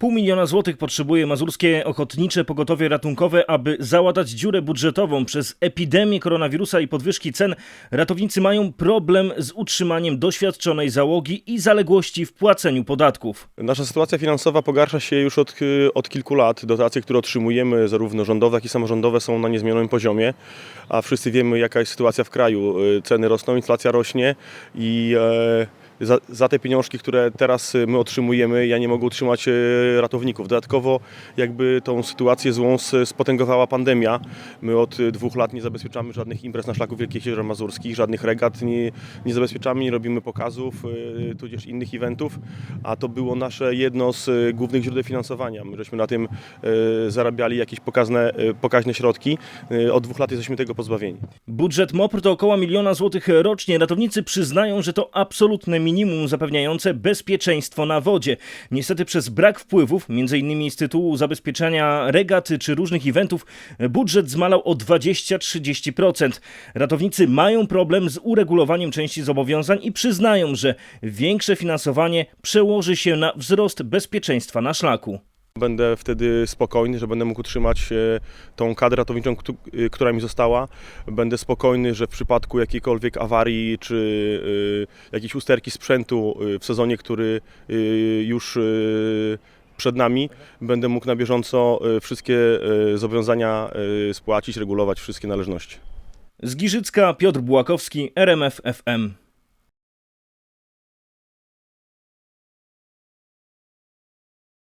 Pół miliona złotych potrzebuje mazurskie ochotnicze pogotowie ratunkowe, aby załatać dziurę budżetową. Przez epidemię koronawirusa i podwyżki cen ratownicy mają problem z utrzymaniem doświadczonej załogi i zaległości w płaceniu podatków. Nasza sytuacja finansowa pogarsza się już od, od kilku lat. Dotacje, które otrzymujemy, zarówno rządowe, jak i samorządowe, są na niezmienionym poziomie, a wszyscy wiemy, jaka jest sytuacja w kraju. Y, Ceny rosną, inflacja rośnie i e, za, za te pieniążki, które teraz y, my otrzymujemy, ja nie mogę utrzymać e, ratowników. Dodatkowo jakby tą sytuację złą spotęgowała pandemia. My od y, dwóch lat nie zabezpieczamy żadnych imprez na szlaku Wielkich Jezior Mazurskich, żadnych regat nie, nie zabezpieczamy, nie robimy pokazów, y, tudzież innych eventów, a to było nasze jedno z y, głównych źródeł finansowania. My żeśmy na tym y, zarabiali jakieś pokaźne, y, pokaźne środki. Y, Od dwóch lat jesteśmy tego pozbawieni. Budżet MOPR to około miliona złotych rocznie. Ratownicy przyznają, że to absolutne minimum zapewniające bezpieczeństwo na wodzie. Niestety przez brak wpływów, m.in. z tytułu zabezpieczania regat czy różnych eventów, budżet zmalał o 20-30%. Ratownicy mają problem z uregulowaniem części zobowiązań i przyznają, że większe finansowanie przełoży się na wzrost bezpieczeństwa na szlaku. Będę wtedy spokojny, że będę mógł utrzymać e, tą kadrę ratowniczą, y, która mi została. Będę spokojny, że w przypadku jakiejkolwiek awarii czy y, jakiejś usterki sprzętu w sezonie, który już przed nami, będę mógł na bieżąco wszystkie zobowiązania spłacić, regulować wszystkie należności. Z Giżycka Piotr Bułakowski, RMF FM.